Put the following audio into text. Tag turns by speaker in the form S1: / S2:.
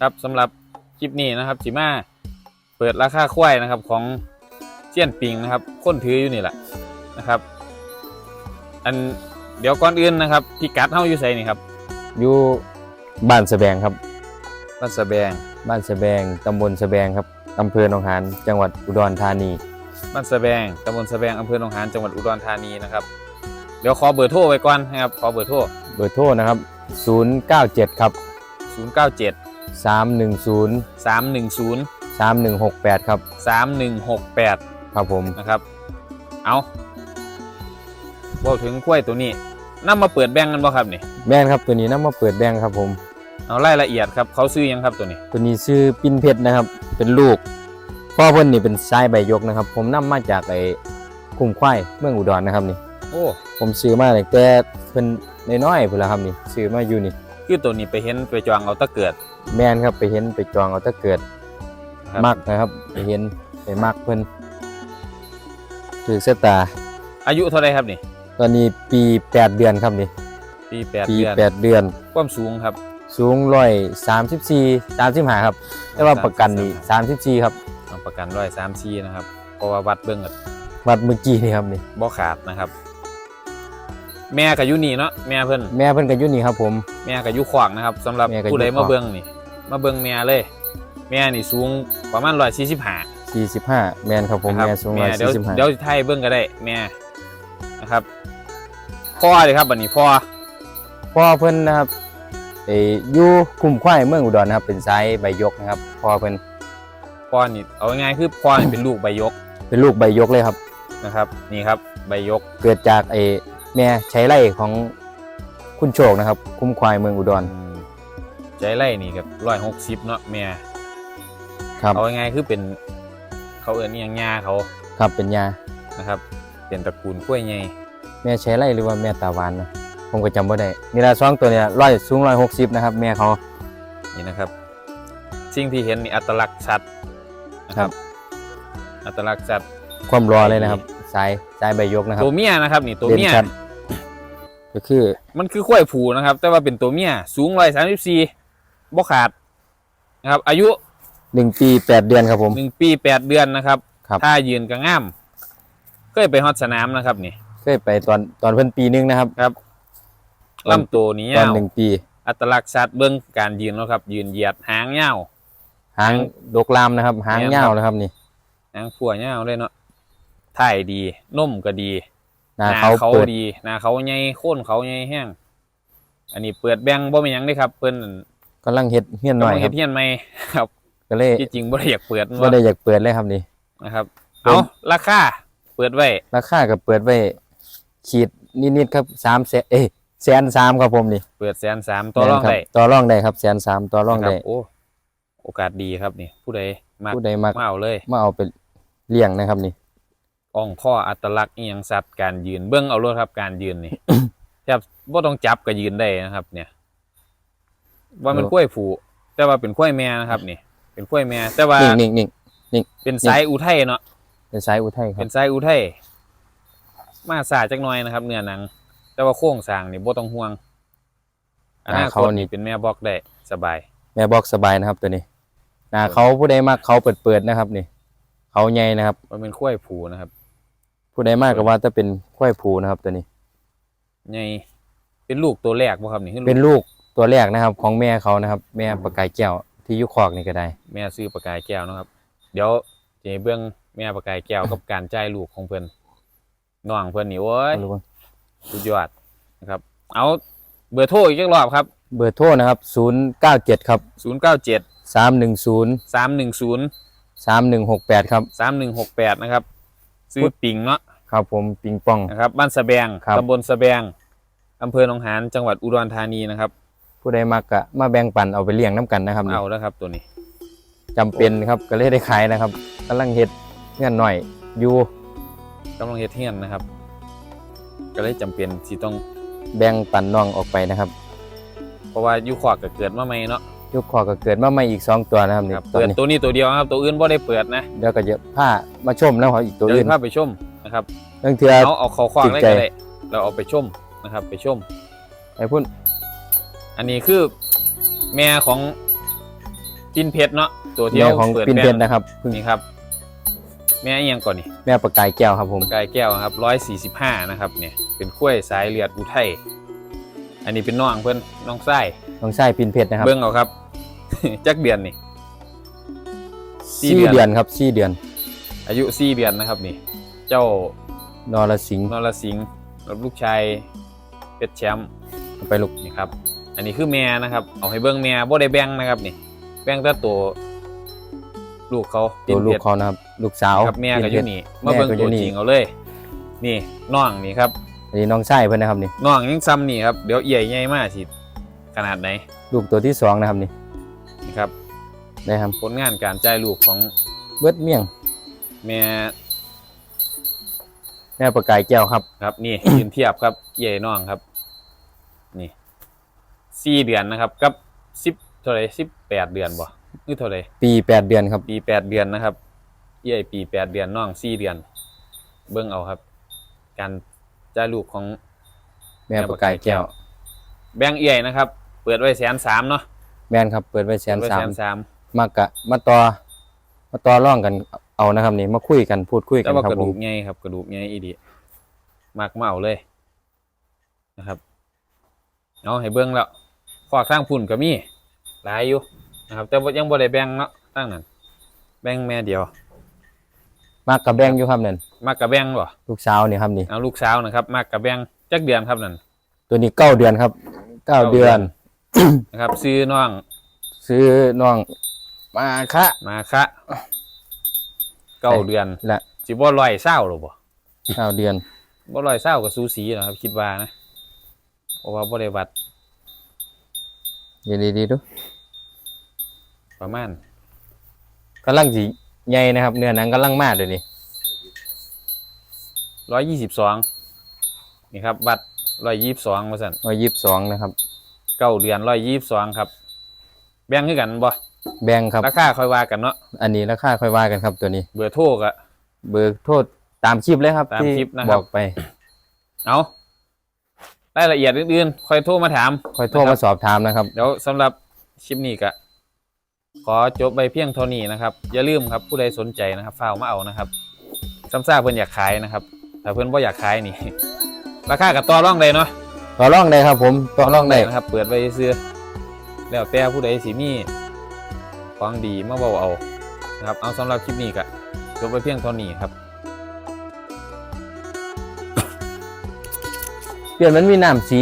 S1: ครับสำหรับคลิปนี้นะครับจิมาเปิดราคาควายนะครับของเจียนปิงนะครับคนถืออยู่นี่แหละนะครับ อันเดี๋ยวก่อนอื่นนะครับพี่กัดเฮาอยู่ไสนี่ครับ
S2: อยู่บ้านสะแบงครับ
S1: บ้านสะแบง
S2: บ้านสะแบงตำบลสะแบงครับอำเภอหนองหานจังหวัดอุดรธานี
S1: บ้านสะแบงตำบลสะแบงอำเภอหนองหานจังหวัดอุดรธานีนะครับ เดี๋ยวขอเบอร์โทรไว้ก่อนนะครับขอเบอร์โทร
S2: เบอร์โทรนะครับ 097 ครับ
S1: 097
S2: 310
S1: 310
S2: 3168 ครับ
S1: 3168
S2: ครับผม
S1: นะครับ เอาเว่าถึงกล้วยตัวนี้นำมาเปิดแบ่งกันบ่ครับนี่
S2: แม่นครับตัวนี้นำมาเปิดแบงครับผม
S1: เอารายละเอียดครับ เขาซื้อยังครับตัวนี้
S2: ตัวนี้ชื่อปิ้นเพชรนะครับ เป็นลูก พ่อเพิ่นนี่เป็นสายใบยกนะครับ ผมนำมาจากไอ้คุ้มควายเมืองอุดรนะครับนี่
S1: โอ้
S2: ผมซื้อมาตั้งแต่เพิ่นน้อยๆพุ่นละครับนี่ซื้อมาอยู่นี่
S1: คือตัวนี้ไปเห็นไปจองเอาแตะเกิด
S2: แม่นครับไปเห็นไปจองเอาถ้าเกิด
S1: ครับ
S2: มักนะครับ ไปเห็นไปมักเพิ่นถือเสยตา
S1: อายุเท่าไรครับนี่
S2: ตอนนี้ปี 8 เดือนครับนี่
S1: ปีแปด
S2: ปี
S1: เดือน
S2: 8 เดือน
S1: ความสูงครับ
S2: สูงร้อยสามสิบสี่สามสิบห้าครับ แต่ว่าประกันนี่สามสิบสี่ครับ
S1: เอาประกันร้อยสามซีนะครับเพราะว่าวัดเบิ้งก็
S2: วัดเมื่อกี้นี่ครับนี่
S1: บ่ขาดนะครับ แม่กับยุนี่เนาะแม่เพิ่น
S2: แม่เพิ่นก็อยู่นี่ครับผม
S1: แม่กับยุขวางนะครับสำหรับ
S2: แม่ก็อยู่
S1: ผู้ใด
S2: ขวาง
S1: มาเบิ้งนี่มาเบิ้งแม่เลย แม่นี่สูงประมาณร้อยสี่สิบห้า
S2: สี่สิบห้าแม่นครับผม
S1: นะครับ
S2: แม่สูงร้
S1: แม่
S2: อย
S1: เดี๋ยว
S2: สี่สิบห้า
S1: เดี๋ยวไทยเบิ้งก็ได้แม่นะครับพ่อเลยครับบัดนี้พ่อ
S2: พ่อเพิ่นนะครับไอ้อยู่คุ้มควายเมืองอุดรนะครับ เป็นสายใบยกนะครับพ่อเพิ่น
S1: พ่อนี่เอาง่ายๆคือพ่อนี่เป็นลูกใบยก
S2: เป็นลูกใบยกเลยครับ
S1: นะครับ นี่ครับใบยก
S2: เกิดจากไอ้ แม่ใช้ไร่ของคุณโชคนะครับ คุ้มควายเมืองอุดร
S1: อืมใจไล่นี่กับร้อยหกสิบเนาะแม่
S2: ครับ
S1: เอาง่ายๆคือเป็นเขาเอิ้นอหย่างงาเขา
S2: ครับเป็นยา
S1: นะครับ เป็นตระกูลกล้วยไง
S2: แม่ใช้ไร่หรือว่าแม่ตาหวานนะผมก็จำไม่ได้นี่ละสองตัวเนี่ยร้อยสูงร้อยหกสิบนะครับ แม่เขา
S1: นี่นะครับ สิ่งที่เห็นนี่อัตลักษณ์ชัดนะครับอัตลักษณ์ชัด
S2: ความรอเลยนะครับ สายสายใบยกนะครับ
S1: ตัวเมียนะครับ นี่ตัว
S2: เด่น
S1: เมีย
S2: ชัด ก็คือ
S1: มันคือข้วยผูนะครับ แต่ว่าเป็นตัวเมียสูงร้อยสามสิบสี่บ่ขาดนะครับ อายุ
S2: หนึ่งปีแปดเดือนครับผม
S1: หนึ่งปีแปดเดือนนะครับ
S2: ครับ
S1: ถ้ายืนก็ง่ามเคยไปฮอดสนามนะครับนี่
S2: เคยไปตอนตอนเพิ่นปีหนึงนะครับ
S1: ครับ ลำตัวนี้
S2: ตอน
S1: ยาว
S2: หนึ่งปี
S1: อัตลักษณ์ชัดเบื้องการยืนแล้วครับ ยืนเหยียดหางเงาว
S2: หางดกลามนะครับ หาง
S1: แม่นครับ
S2: ยาวนะครับนี่
S1: หางผัวเงาวเลยเนาะถ่ายดีนุ่มก็ดี
S2: ห น้าเขา
S1: เขา
S2: เปิด
S1: ดีหน้าเขาใหญ่โค่นเขาใหญ่แห้งอันนี้เปิดแบงบ่เป็นหยังเด้ครับ เพิ่น
S2: กำลังเฮ็ดเฮียนหน่อย
S1: กำลัง
S2: ค
S1: เฮ็
S2: รับ
S1: ดเฮียนใหม่ครับ
S2: ก็เลย
S1: ที่จริงบ่ได้อยากเปิด
S2: บ่ได้อยากเปิดเลยครับนี่
S1: นะครับ
S2: เพิ่น
S1: เอาราคาเปิดไว้
S2: ราคาก็เปิดไว้ขีดนิดๆครับสามแสนเอ้ยแสนสามครับผมนี่
S1: เปิดแสนสามต่อรอง
S2: แม่นคบ
S1: ได้
S2: ต่อรองได้ครับแสนสามต่อรอง
S1: นะค
S2: ได้
S1: บโอ้โอกาสดีครับนี่ ผู้ใดมา
S2: ผู้ใดมัก
S1: มาเอาเลย
S2: มาเอาไปเลี้ยงนะครับนี่
S1: อ่องข้ออัตลักษณ์อีหยังสัตว์การยืนเบื้องเอารถครับการยืนนี่แทบบ่ต้องจับก็ยืนได้นะครับ เนี่ย ว่ามันกล้วยผูแต่ว่าเป็นกล้วยแม่นะครับ นี่ เป็นกล้วยแม่แต่ว่า
S2: นิ่งนิ่งนิ่ง
S1: เป็นสายอุทัยเนาะ
S2: เป็นสายอุทัยครั
S1: เป็
S2: บ
S1: นสายอุทัยมาสาจักหน่อยนะครับ เนื้อหนัง แต่ว่าโครงสร้างนี่บ่ต้องห่วงอนาคตนี่เป็นแม่บอกได้สบาย
S2: แม่บอกสบายนะครับ ตัวนี้หน้าเขาผู้ใดมากเขาเปิดเปิดๆนะครับ นี่เขาใหญ่นะครับ
S1: มันเป็นกล้วยผูนะครับ
S2: ผู้ใดมากก็ว่าจะเป็นควายผูนะครับตัวนี้
S1: ใหญ่เป็นลูกตัวแรกบ่ครับนี่คือลูก
S2: เป็นลูกตัวแรกนะครับ ของแม่เขานะครับ แม่ประกายแก้วที่อยุคอกนี่ก็ได้
S1: แม่ซื้อปลากายแก้วนะครับ เดี๋ยวจะให้เบื้องแม่ปลากายแก้วกับการจ่ายลูกของเพิ่นน้องเพิ่นนี่โอ้ย
S2: เอาลูกก่อน
S1: สุดยอดนะครับ เอาเบอร์โทรอีกจักรอบครับ
S2: เบอร์โทรนะครับศูนย์เก้าเจ็ดครับ
S1: 097
S2: สามหนึ่งศูนย์
S1: 310
S2: สามหนึ่งหกแปดครับ
S1: 3168 นะครับ ซื้อปิงเนาะ
S2: ครับผมปิงปอง
S1: นะครับบ้านสะแบง
S2: ครับ
S1: ตำบลสะแบงอำเภอหนองหานจังหวัดอุดรธานีนะครับ
S2: ผู้ใดมากก็มาแบ่งปันเอาไปเลี้ยงน้ำกันนะครับนี่
S1: เอาแล้วครับตัวนี้
S2: จำเป็นครับก็เลยได้ขายนะครับกำลังเฮ็ดเงื่อนหน่อยอยู่
S1: กำลังเฮ็ดเฮียนนะครับ ก็เลยจำเป็นที่ต้อง
S2: แบ่งปันน้องออกไปนะครับ
S1: เพราะว่าอยุคอกก็เกิดมาใหม่เนาะ
S2: ยุคคอก็เกิดมาใหม่อีกสองตัวนะครับนี่
S1: ครับ
S2: ตัว
S1: เปิด
S2: นี้
S1: ตัวนี้ตัวเดียวนะครับ ตัวอื่นบ่ได้เปิดนะ
S2: เดี๋ยวก็จะพามาชมแล้วเขาอีกตัว
S1: เดี๋ยว
S2: อื่น
S1: พาไปชมนะครับ
S2: ตั้งเทือ
S1: เอาเอาเขาควาง
S2: ติด
S1: ได้
S2: ใจ
S1: ก็ได้เราเอาไปชมนะครับ ไปชม
S2: ไอ้พุ่น
S1: อันนี้คือแม่ของปินเพชรเนาะตัวที่
S2: แม่
S1: เรา
S2: ของ
S1: เปิด
S2: ปิน
S1: แบ
S2: เพ
S1: ง
S2: ชรนะครับเพิ่ง
S1: นี่ครับ แม่อีหยังก่อนนี่
S2: แม่ประกายแก้วครับผม
S1: กายแก้วครับร้อยสี่สิบห้านะครับ เนี่ยเป็นกล้วยสายเลือดอุทัยอันนี้เป็นน้องเพื่อนน้องไส้
S2: น้องชายปินเพชรนะครับ
S1: เบิ้งเอาครับ จักเดือนนี่ สี่
S2: สี่
S1: เดือน
S2: เดือนครับสี่เดือน
S1: อายุสี่เดือนนะครับนี่ เจ้า น
S2: รสิงห์
S1: นรสิงห์กับลูกชายเป็ดแชมป์
S2: เอาไปลูก
S1: นี่ครับ อันนี้คือแม่นะครับ เอาให้เบิ้งแม่บ่ได้แบ่งนะครับนี่ แบ่งแต่ตัวลูกเขา
S2: ตัวลูก
S1: ป็น
S2: เขานะครับ ลูกสาว
S1: ครับแม่
S2: ปิ
S1: ก็
S2: น
S1: อ
S2: เพช
S1: ยู่
S2: ร
S1: นี่มาเบิ้ง
S2: แม่ก็อยู่
S1: ตัว
S2: นี่
S1: จริงเอาเลย นี่น้องนี่ครับ
S2: อันนี้น้องชายเพื่อนนะครับนี่
S1: น้องยังซ้ำนี่ครับเดี๋ยวเอี่ยใหญ่มากสิขนาดไหน
S2: ลูกตัวที่สองนะครับนี่
S1: นี่ครับ
S2: ได้ครับ
S1: ผลงานการจ่ายลูกของ
S2: เบิดเมี่ยง
S1: แม่
S2: แม่ประกายแก้วครับ
S1: ครับนี่ ยืนเทียบครับเอี่ยน้องครับ นี่สี่เดือนนะครับ กับสิบเท่าไหรสิบแปดเดือนบ่นี่เท่าไหร
S2: ปีแปดเดือนครับ
S1: ปีแปดเดือนนะครับเอี่ยปีแปดเดือนน้องสี่เดือน เบิ่งเอาครับ การจ่ายลูกของ
S2: แม่ประกายแก้ว
S1: แบงค์เอี่ยนะครับ เปิดไว้แสนสามเนาะ
S2: แม่นครับ เปิดไว้แสน
S1: เปิด
S2: สา
S1: ไว้
S2: ม
S1: สาม
S2: มากะมาต่อมาต่อร่องกัน เอานะครับนี่มาคุยกันพูดคุยกั
S1: แต่
S2: น
S1: ว่า
S2: ครั
S1: ก
S2: บ
S1: ระ
S2: ผ
S1: ดู
S2: ม
S1: กใหญ่ครับกระดูกใหญ่อีดีมากเมาเลยนะครับเอาให้เบิ้งแล้วขอข้างพุ่นก็มีหลายอยู่นะครับ แต่ว่ายังบ่ได้แบ่งเนาะตั้งนั้นแบ่งแม่เดียว
S2: มากกับแบงอยู่ครับนั่น
S1: มากกับแบ่งบ่
S2: ลูกสาวนี่ครับนี่
S1: เอาลูกสาวนะครับมากกับแบ่งจักเดือนครับนั่น
S2: ตัวนี้เก้าเดือนครับเก้า
S1: เก้าเดื
S2: เดื
S1: อ
S2: อน น
S1: นะครับซื้อน้อง
S2: ซื้อน้องมาคะ
S1: มาคะ เก้าเดือน
S2: และ
S1: สิบ่ร้อยเศร้าหรอบ่
S2: เก้าเดือน
S1: บ่ร้อยเศร้ากับซูสีนะครับ คิดว่านะเพราะว่าบ่ได้วัด
S2: เดี๋ยวดีๆดู
S1: ประมาณ
S2: กำลังสีใหญ่นะครับ เนื้อหนังกำลังมากเลยนี่
S1: ร้อยยี่สิบสองนี่ครับวัดร้อยยี่สิบสองมาสั่น
S2: ร้อยยี่สิบสองนะครับ
S1: เก้าเดือนร้อยยี่สิบสองครับ แบ่งคือกันบ่
S2: แบงครับ
S1: ราคาค่อยว่ากันเนาะ
S2: อันนี้ราคาค่อยว่ากันครับตัวนี้
S1: เบอร์โทรก็
S2: เบอร์โทษตามคลิปเลยครับ
S1: ตาม
S2: ที่
S1: คลิปนะครับ
S2: บอกไป
S1: เอารายละเอียดอื่นๆค่อยโทรมาถาม
S2: ค่อยโทรมาสอบถามนะครับ
S1: เดี๋ยวสำหรับคลิปนี้ก็ขอจบไปเพียงเท่านี้นะครับ อย่าลืมครับผู้ใดสนใจนะครับฝ้าวมาเอานะครับซ้ำซากเพื่อนอยากขายนะครับถ้าเพื่อนว่าอยากขายนี่ ราคากับต่อรองเลยเนาะ
S2: ต่อรองได้ครับผมต่อรองได้
S1: นะครับ เปิดไว้ซื้อแล้วแต่ผู้ใดสิมี ของดีมาเบาเอานะครับเอาสำหรับคลิปนี้ก็จบไปเพียงเท่านี้ครับ
S2: เปลี่ยนมันมีน้ำสี